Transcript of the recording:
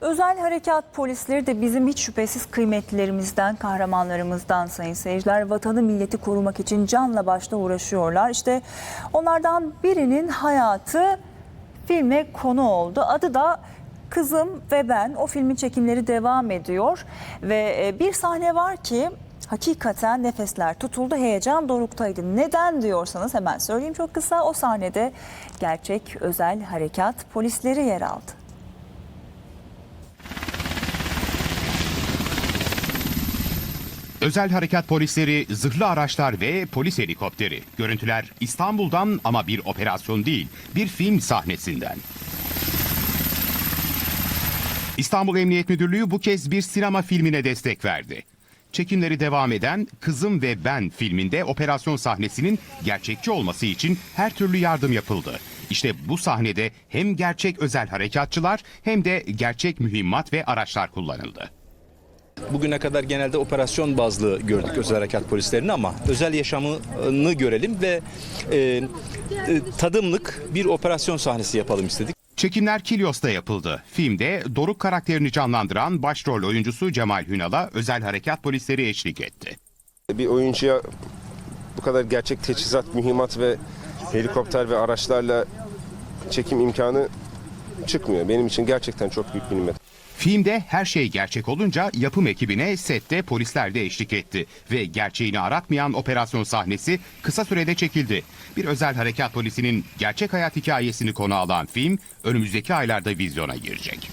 Özel harekat polisleri de bizim hiç şüphesiz kıymetlilerimizden, kahramanlarımızdan sayın seyirciler. Vatanı milleti korumak için canla başla uğraşıyorlar. İşte onlardan birinin hayatı filme konu oldu. Adı da Kızım ve Ben. O filmin çekimleri devam ediyor ve e, bir sahne var ki hakikaten nefesler tutuldu, heyecan doruktaydı. Neden diyorsanız hemen söyleyeyim çok kısa. O sahnede gerçek özel harekat polisleri yer aldı. Özel harekat polisleri, zırhlı araçlar ve polis helikopteri. Görüntüler İstanbul'dan ama bir operasyon değil, bir film sahnesinden. İstanbul Emniyet Müdürlüğü bu kez bir sinema filmine destek verdi. Çekimleri devam eden Kızım ve Ben filminde operasyon sahnesinin gerçekçi olması için her türlü yardım yapıldı. İşte bu sahnede hem gerçek özel harekatçılar hem de gerçek mühimmat ve araçlar kullanıldı. Bugüne kadar genelde operasyon bazlı gördük özel harekat polislerini ama özel yaşamını görelim ve e, e, tadımlık bir operasyon sahnesi yapalım istedik. Çekimler Kilyos'ta yapıldı. Filmde Doruk karakterini canlandıran başrol oyuncusu Cemal Hünal'a özel harekat polisleri eşlik etti. Bir oyuncuya bu kadar gerçek teçhizat, mühimmat ve helikopter ve araçlarla çekim imkanı çıkmıyor. Benim için gerçekten çok büyük bir nimet. Filmde her şey gerçek olunca yapım ekibine sette polisler de eşlik etti. Ve gerçeğini aratmayan operasyon sahnesi kısa sürede çekildi. Bir özel harekat polisinin gerçek hayat hikayesini konu alan film önümüzdeki aylarda vizyona girecek.